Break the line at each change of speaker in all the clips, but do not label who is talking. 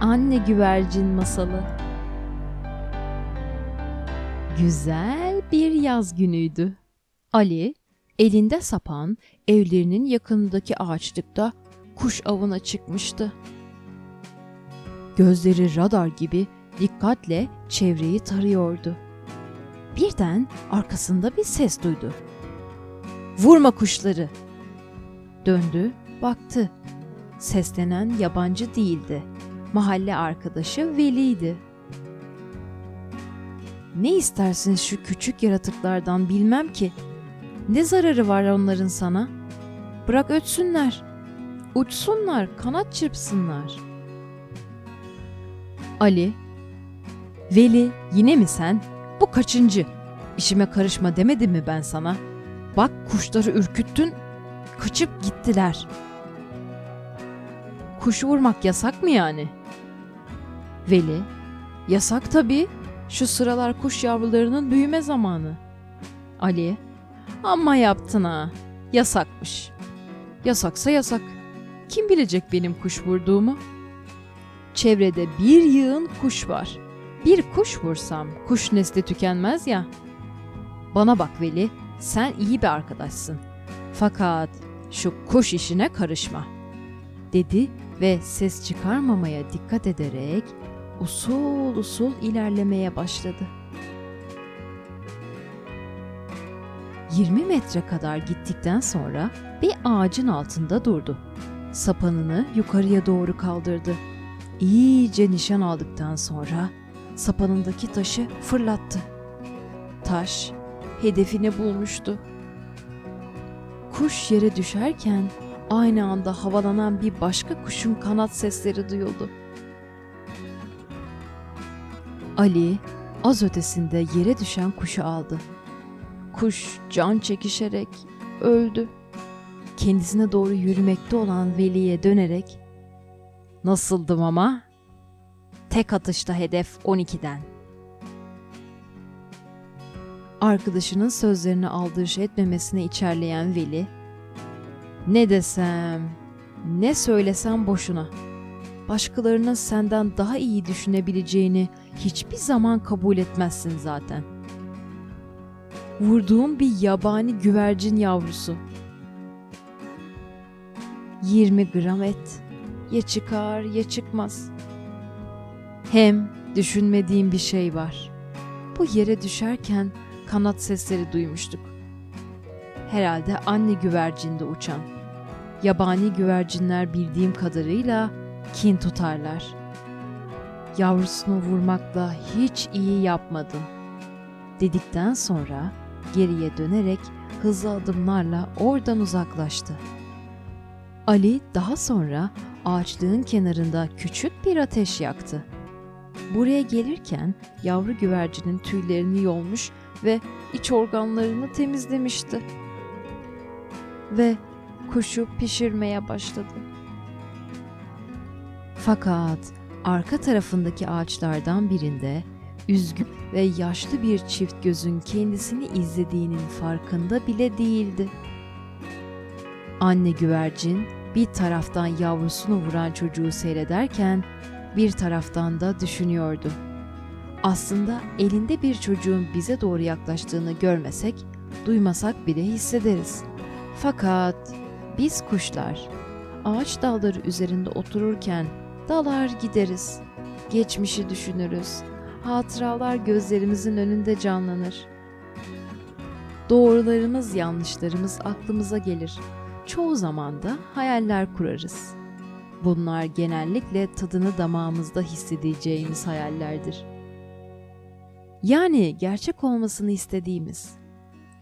Anne Güvercin Masalı Güzel bir yaz günüydü. Ali, elinde sapan, evlerinin yakınındaki ağaçlıkta kuş avına çıkmıştı. Gözleri radar gibi dikkatle çevreyi tarıyordu. Birden arkasında bir ses duydu. Vurma kuşları! Döndü, baktı. Seslenen yabancı değildi. Mahalle arkadaşı Veli'ydi. Ne istersin şu küçük yaratıklardan bilmem ki. Ne zararı var onların sana? Bırak ötsünler. Uçsunlar, kanat çırpsınlar. Ali, Veli yine mi sen? Bu kaçıncı? İşime karışma demedim mi ben sana? Bak kuşları ürküttün, kaçıp gittiler. Kuş vurmak yasak mı yani? Veli, yasak tabii. Şu sıralar kuş yavrularının büyüme zamanı. Ali, amma yaptın ha. Yasakmış. Yasaksa yasak. Kim bilecek benim kuş vurduğumu? Çevrede bir yığın kuş var. Bir kuş vursam kuş nesli tükenmez ya. Bana bak Veli, sen iyi bir arkadaşsın. Fakat şu kuş işine karışma. Dedi ve ses çıkarmamaya dikkat ederek usul usul ilerlemeye başladı. 20 metre kadar gittikten sonra bir ağacın altında durdu. Sapanını yukarıya doğru kaldırdı. İyice nişan aldıktan sonra sapanındaki taşı fırlattı. Taş hedefini bulmuştu. Kuş yere düşerken aynı anda havalanan bir başka kuşun kanat sesleri duyuldu. Ali az ötesinde yere düşen kuşu aldı. Kuş can çekişerek öldü. Kendisine doğru yürümekte olan Veli'ye dönerek "Nasıldım ama?" Tek atışta hedef 12'den. Arkadaşının sözlerini aldırış etmemesine içerleyen Veli, "Ne desem, ne söylesem boşuna. Başkalarının senden daha iyi düşünebileceğini hiçbir zaman kabul etmezsin zaten. Vurduğum bir yabani güvercin yavrusu. 20 gram et. Ya çıkar ya çıkmaz. Hem düşünmediğim bir şey var. Bu yere düşerken kanat sesleri duymuştuk. Herhalde anne güvercinde uçan. Yabani güvercinler bildiğim kadarıyla kin tutarlar. Yavrusunu vurmakla hiç iyi yapmadın. Dedikten sonra geriye dönerek hızlı adımlarla oradan uzaklaştı. Ali daha sonra ağaçlığın kenarında küçük bir ateş yaktı. Buraya gelirken yavru güvercinin tüylerini yolmuş ve iç organlarını temizlemişti. Ve kuşu pişirmeye başladı. Fakat arka tarafındaki ağaçlardan birinde üzgün ve yaşlı bir çift gözün kendisini izlediğinin farkında bile değildi. Anne güvercin bir taraftan yavrusunu vuran çocuğu seyrederken bir taraftan da düşünüyordu. Aslında elinde bir çocuğun bize doğru yaklaştığını görmesek, duymasak bile hissederiz. Fakat biz kuşlar ağaç dalları üzerinde otururken dalar gideriz. Geçmişi düşünürüz. Hatıralar gözlerimizin önünde canlanır. Doğrularımız, yanlışlarımız aklımıza gelir. Çoğu zaman da hayaller kurarız. Bunlar genellikle tadını damağımızda hissedeceğimiz hayallerdir. Yani gerçek olmasını istediğimiz.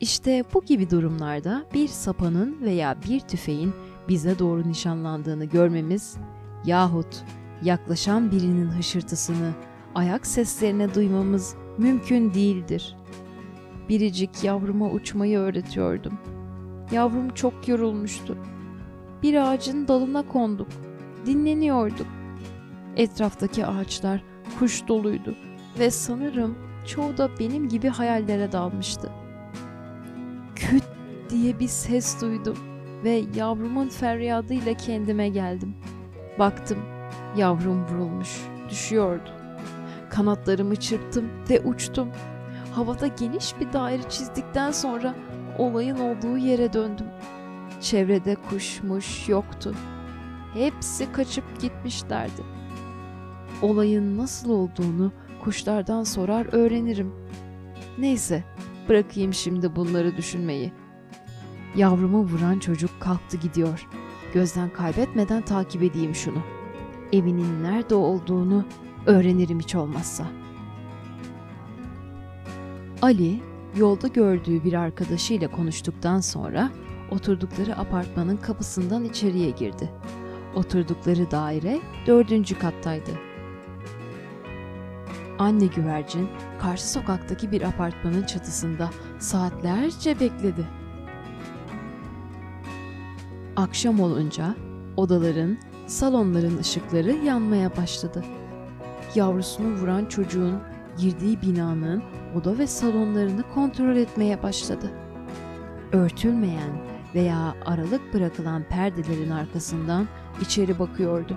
İşte bu gibi durumlarda bir sapanın veya bir tüfeğin bize doğru nişanlandığını görmemiz yahut yaklaşan birinin hışırtısını, ayak seslerini duymamız mümkün değildir. Biricik yavruma uçmayı öğretiyordum. Yavrum çok yorulmuştu. Bir ağacın dalına konduk. Dinleniyorduk. Etraftaki ağaçlar kuş doluydu ve sanırım çoğu da benim gibi hayallere dalmıştı. Küt diye bir ses duydum ve yavrumun feryadıyla kendime geldim. Baktım, Yavrum vurulmuş, düşüyordu. Kanatlarımı çırptım ve uçtum. Havada geniş bir daire çizdikten sonra olayın olduğu yere döndüm. Çevrede kuşmuş yoktu. Hepsi kaçıp gitmişlerdi. Olayın nasıl olduğunu kuşlardan sorar öğrenirim. Neyse, bırakayım şimdi bunları düşünmeyi. Yavrumu vuran çocuk kalktı gidiyor. Gözden kaybetmeden takip edeyim şunu. Evinin nerede olduğunu öğrenirim hiç olmazsa. Ali yolda gördüğü bir arkadaşıyla konuştuktan sonra oturdukları apartmanın kapısından içeriye girdi. Oturdukları daire dördüncü kattaydı. Anne güvercin karşı sokaktaki bir apartmanın çatısında saatlerce bekledi. Akşam olunca odaların, salonların ışıkları yanmaya başladı. Yavrusunu vuran çocuğun girdiği binanın oda ve salonlarını kontrol etmeye başladı. Örtülmeyen veya aralık bırakılan perdelerin arkasından içeri bakıyordu.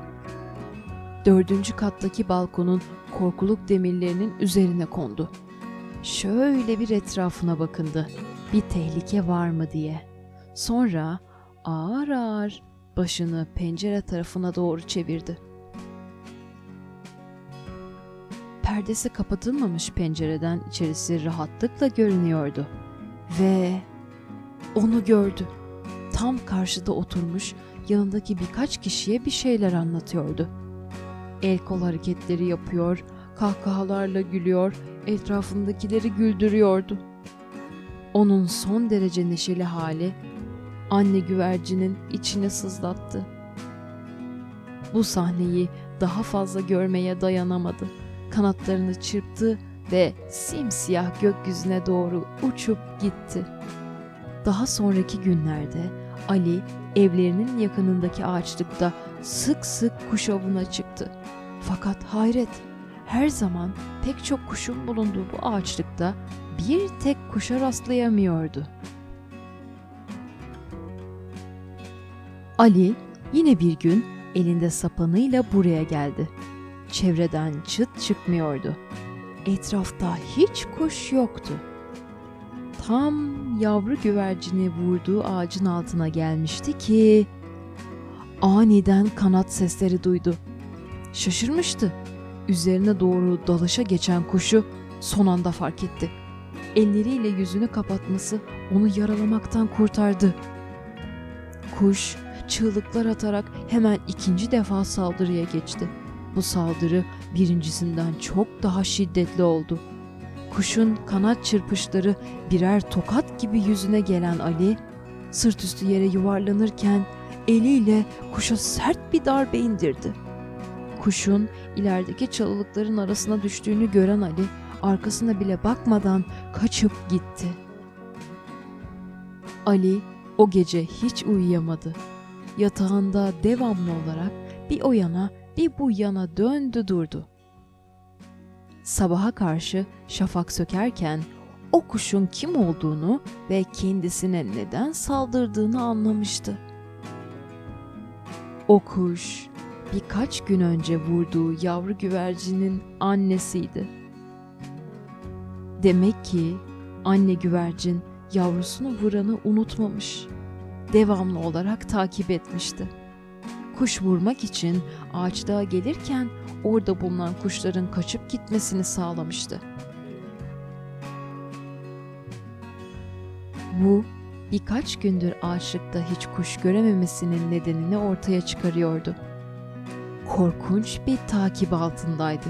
Dördüncü kattaki balkonun korkuluk demirlerinin üzerine kondu. Şöyle bir etrafına bakındı. Bir tehlike var mı diye. Sonra ağır ağır başını pencere tarafına doğru çevirdi. Perdesi kapatılmamış pencereden içerisi rahatlıkla görünüyordu. Ve onu gördü. Tam karşıda oturmuş yanındaki birkaç kişiye bir şeyler anlatıyordu. El kol hareketleri yapıyor, kahkahalarla gülüyor, etrafındakileri güldürüyordu. Onun son derece neşeli hali anne güvercinin içine sızlattı. Bu sahneyi daha fazla görmeye dayanamadı. Kanatlarını çırptı ve simsiyah gökyüzüne doğru uçup gitti. Daha sonraki günlerde Ali evlerinin yakınındaki ağaçlıkta sık sık kuş avına çıktı. Fakat hayret, her zaman pek çok kuşun bulunduğu bu ağaçlıkta bir tek kuşa rastlayamıyordu. Ali yine bir gün elinde sapanıyla buraya geldi. Çevreden çıt çıkmıyordu. Etrafta hiç kuş yoktu. Tam yavru güvercini vurduğu ağacın altına gelmişti ki aniden kanat sesleri duydu. Şaşırmıştı. Üzerine doğru dalışa geçen kuşu son anda fark etti. Elleriyle yüzünü kapatması onu yaralamaktan kurtardı. Kuş çığlıklar atarak hemen ikinci defa saldırıya geçti. Bu saldırı birincisinden çok daha şiddetli oldu. Kuşun kanat çırpışları birer tokat gibi yüzüne gelen Ali, sırt üstü yere yuvarlanırken eliyle kuşa sert bir darbe indirdi. Kuşun ilerideki çalılıkların arasına düştüğünü gören Ali, arkasına bile bakmadan kaçıp gitti. Ali o gece hiç uyuyamadı. Yatağında devamlı olarak bir o yana bir bu yana döndü durdu. Sabaha karşı şafak sökerken o kuşun kim olduğunu ve kendisine neden saldırdığını anlamıştı. O kuş birkaç gün önce vurduğu yavru güvercinin annesiydi. Demek ki anne güvercin yavrusunu vuranı unutmamış. Devamlı olarak takip etmişti. Kuş vurmak için ağaçlığa gelirken orada bulunan kuşların kaçıp gitmesini sağlamıştı. Bu birkaç gündür ağaçlıkta hiç kuş görememesinin nedenini ortaya çıkarıyordu. Korkunç bir takip altındaydı.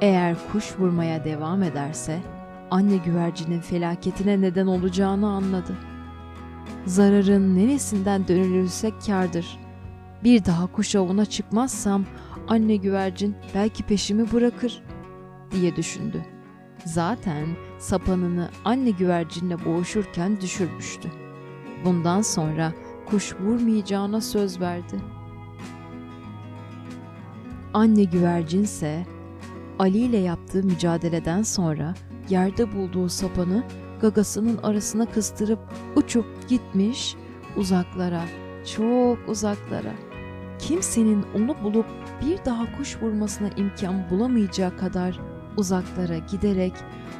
Eğer kuş vurmaya devam ederse anne güvercinin felaketine neden olacağını anladı. Zararın neresinden dönülürse kârdır. Bir daha kuş avına çıkmazsam anne güvercin belki peşimi bırakır diye düşündü. Zaten sapanını anne güvercinle boğuşurken düşürmüştü. Bundan sonra kuş vurmayacağına söz verdi. Anne güvercinse Ali ile yaptığı mücadeleden sonra yerde bulduğu sapanı gagasının arasına kıstırıp uçup gitmiş uzaklara, çok uzaklara. kimsenin onu bulup bir daha kuş vurmasına imkan bulamayacağı kadar uzaklara giderek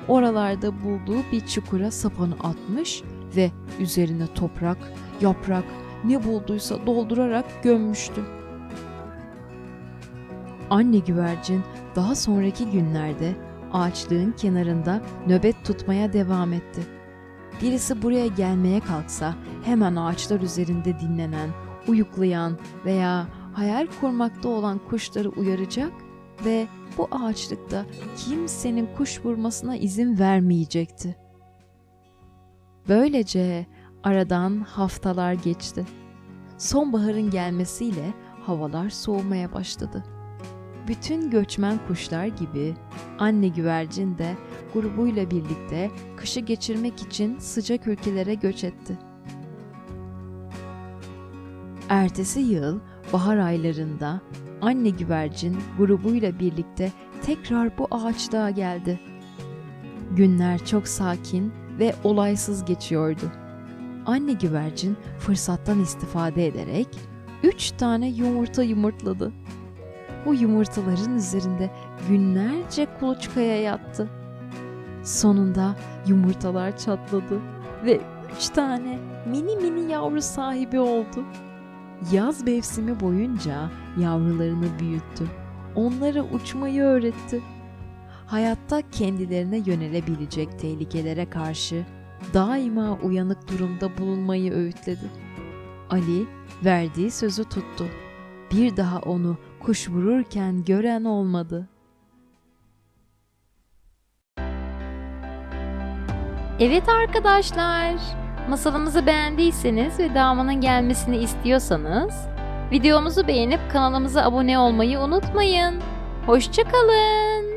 oralarda bulduğu bir çukura sapanı atmış ve üzerine toprak, yaprak ne bulduysa doldurarak gömmüştü. Anne güvercin daha sonraki günlerde ağaçlığın kenarında nöbet tutmaya devam etti. Birisi buraya gelmeye kalksa hemen ağaçlar üzerinde dinlenen, uyuklayan veya hayal kurmakta olan kuşları uyaracak ve bu ağaçlıkta kimsenin kuş vurmasına izin vermeyecekti. Böylece aradan haftalar geçti. Sonbaharın gelmesiyle havalar soğumaya başladı. Bütün göçmen kuşlar gibi anne güvercin de grubuyla birlikte kışı geçirmek için sıcak ülkelere göç etti. Ertesi yıl bahar aylarında anne güvercin grubuyla birlikte tekrar bu ağaçlığa geldi. Günler çok sakin ve olaysız geçiyordu. Anne güvercin fırsattan istifade ederek üç tane yumurta yumurtladı. Bu yumurtaların üzerinde günlerce kuluçkaya yattı. Sonunda yumurtalar çatladı ve üç tane mini mini yavru sahibi oldu. Yaz mevsimi boyunca yavrularını büyüttü. Onlara uçmayı öğretti. Hayatta kendilerine yönelebilecek tehlikelere karşı daima uyanık durumda bulunmayı öğütledi. Ali verdiği sözü tuttu. Bir daha onu kuş vururken gören olmadı.
Evet arkadaşlar, masalımızı beğendiyseniz ve devamının gelmesini istiyorsanız videomuzu beğenip kanalımıza abone olmayı unutmayın. Hoşçakalın.